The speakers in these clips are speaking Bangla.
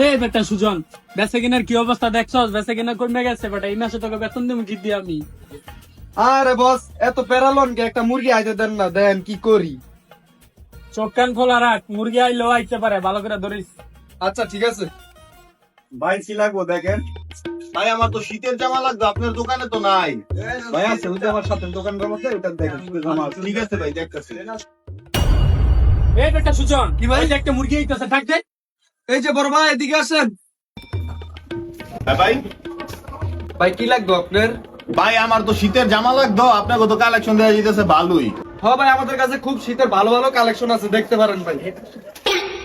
এ বেটা সুজন বেচে কিনার কি অবস্থা দেখছস? বেচে কিনা কমে গেছে বেটা এই মাসে তোকে বেতন দিব কি দিয়ে আমি? আরে বস এত প্যারালন কে একটা মুরগি আইতে দেন না দেন কি করি? চোখ কান খোলা রাখ মুরগি আইলেও আইতে পারে ভালো করে ধরিস। আচ্ছা ঠিক আছে। ভাই কি লাগবো দেখেন? ভাই আমার তো শীতের জামা লাগবে আপনার দোকানে তো নাই। ভাই আছে ওই আমার সাথে দোকানটার মধ্যে ওটা দেখেন জামা ঠিক আছে ভাই দেখতেছি। এই বেটা সুজন কি ভাই? একটা মুরগি আইতেছে ডাক দে। এই যে বড় ভাই এদিকে আসেন। হ্যাঁ ভাই। ভাই কি লাগবে আপনার? ভাই আমার তো শীতের জামা লাগতো আপনাকে তো কালেকশন দেওয়া যেতেছে ভালোই। হ ভাই আমাদের কাছে খুব শীতের ভালো ভালো কালেকশন আছে দেখতে পারেন ভাই।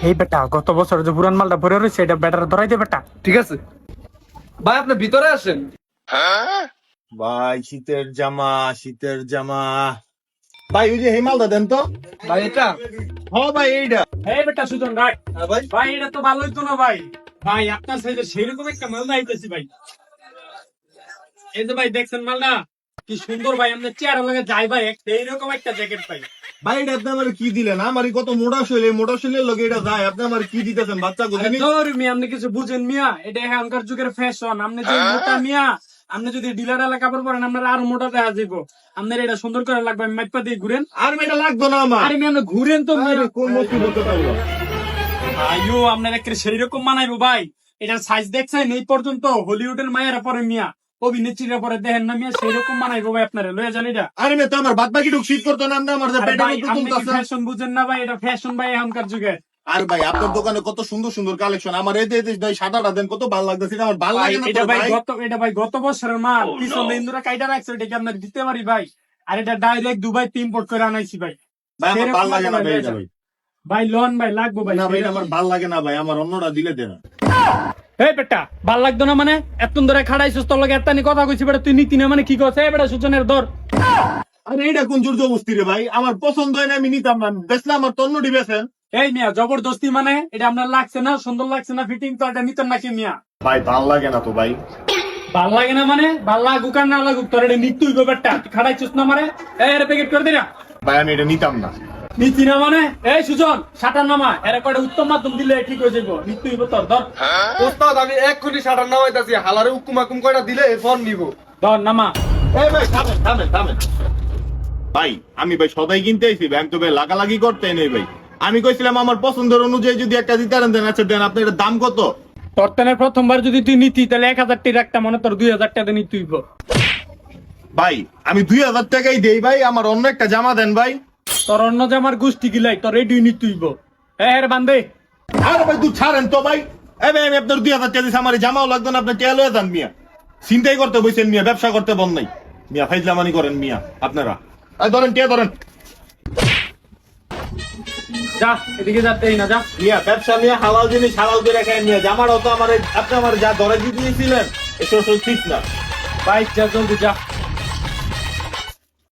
এই বেটা গত বছর যে পুরান মালটা ভরে রয়েছে এটা বেটার ধরাই দে বেটা। ঠিক আছে। ভাই আপনি ভিতরে আসেন। ভাই শীতের জামা শীতের জামা। ভাই ওই যে হেমালদা দেন তো। ভাই এটা? হ ভাই এইটা। এই বেটা সুজন রাখ। হ্যাঁ ভাই। ভাই এটা তো ভালোই তো না ভাই। ভাই আপনার সাইজে সেরকম একটা মালদা আইতেছি ভাই। এই যে ভাই দেখছেন মালদা কি সুন্দর ভাই আমাদের চেয়ার লাগে যাই ভাই একটা এইরকম একটা জ্যাকেট পাই ভাই এটা আপনি আমার কি দিলেন? আমার কত মোটা শৈলে মোটা শৈলের লোক এটা যায়। আপনি আমার কি দিতেছেন বাচ্চা কোথায় ধর মিয়া আপনি কিছু বুঝেন মিয়া। এটা এখনকার যুগের ফ্যাশন আপনি যে মোটা মিয়া আপনি যদি ডিলার এলাকা কাপড় পরেন আপনার আরও মোটা দেখা যাইব। আপনার এটা সুন্দর করে লাগবে আমি মাইপা দিয়ে ঘুরেন। আর এটা লাগতো না আমার। আরে মিয়া ঘুরেন তো কোন মুসিবত? আইও আপনার একটা সেই রকম মানাইবো ভাই। এটার সাইজ দেখছেন? এই পর্যন্ত হলিউডের মায়েরা পরে মিয়া অভিনেত্রীরা পরে দেখেন না মিয়া সেই রকম মানাইবো ভাই আপনারা লয়ে যান এটা। আরে মেয়ে তো আমার বাদ বাকি ঢুক শীত করতো না আমরা। ফ্যাশন বুঝেন না ভাই? এটা ফ্যাশন ভাই এখনকার যুগে। আর ভাই আপনার দোকানে কত সুন্দর সুন্দর কালেকশন আমার এতে এতে ভাই সাদাটা দেন কত ভালো লাগতেছে এটা আমার ভালো লাগে না এটা ভাই গত এটা ভাই গত বছরের মাল। পিছনে ইন্দুরা কাইটা রাখছে এটা কি আপনার দিতে পারি ভাই। আর এটা ডাইরেক্ট দুবাই ইম্পোর্ট করে আনাইছি ভাই। ভাই আমার ভালো লাগে না ভাই, ভাই ভাই, এটা ভাই। ভাই লোন ভাই লাগবো ভাই না ভাই আমার ভালো লাগে না ভাই আমার অন্যটা দিলে দেন। এই বেটা ভালো লাগতো না মানে? এতন ধরে খাড়াইছিস তোর লগে এত্তানি কথা কইছি বেটা তুই নীতি না মানে কি করছে এই বেটা সুজনের ধর আরে এটা কোন জোর জবস্তি রে ভাই? আমার পছন্দ হয় না আমি নিতাম না। বেসলে আমার তন্ন দিবেছেন এই মিয়া জবরদস্তি মানে এটা আপনার লাগছে না সুন্দর লাগছে না ফিটিং তো এটা নিতেন নাকি মিয়া? ভাই ভালো লাগে না তো ভাই। ভালো লাগে না মানে? ভালো লাগুক আর না লাগুক তোর এটা নিত্যই গো বেটা তুই খাড়াইছিস না মানে এই এর প্যাকেট করে দে না। ভাই আমি এটা নিতাম না। নীতি না মানে? এই সুজন সাটার নামা। এর কয়টা উত্তম মাধ্যম দিলে ঠিক হয়ে যাব নিত্যই গো তোর ধর। ওস্তাদ আমি এক কোটি ষাটার নামাইতাছি। হালারে উকুম আকুম কয়টা দিলে ফোন নিব। ধর নামা। এই ভাই থামেন থামেন থামেন। ভাই আমি ভাই সদাই কিনতে আইছি ভাই আমি তো ভাই লাগালাগি করতে নেই ভাই। আমি কইছিলাম আমার পছন্দের অনুযায়ী যদি একটা দিতে দেন আচ্ছা দেন আপনার দাম কত? তোর প্রথমবার যদি তুই নিতি তাহলে এক হাজার টি রাখতাম মনে তোর দুই হাজার টাকা নিতুই গো ভাই আমি দুই হাজার টাকাই দেই ভাই আমার অন্য একটা জামা দেন ভাই। তোর অন্য জামার গোষ্ঠী গিলাই তোর রেডি নিতুই গো হ্যাঁ রে বান্ধে আরে ভাই তুই ছাড়েন তো ভাই। এই ভাই আমি আপনার দুই হাজার টাকা দিচ্ছি আমার জামাও লাগবে না আপনার টেয়া লয়ে যান মিয়া। চিন্তাই করতে বইছেন মিয়া ব্যবসা করতে বন্ধ নাই। মিয়া ফাইজলামানি করেন মিয়া আপনারা। ধরেন টিয়া ধরেন। যা এদিকে যাতেই না যা। মিয়া ব্যবসা মিয়া হালাল জিনিস হালাল করে খাই মিয়া। জামাটাও তো আমার আপনি আমার যা ধরে দিয়ে দিয়েছিলেন এসব সব ঠিক না। বাইক যা জলদি যা।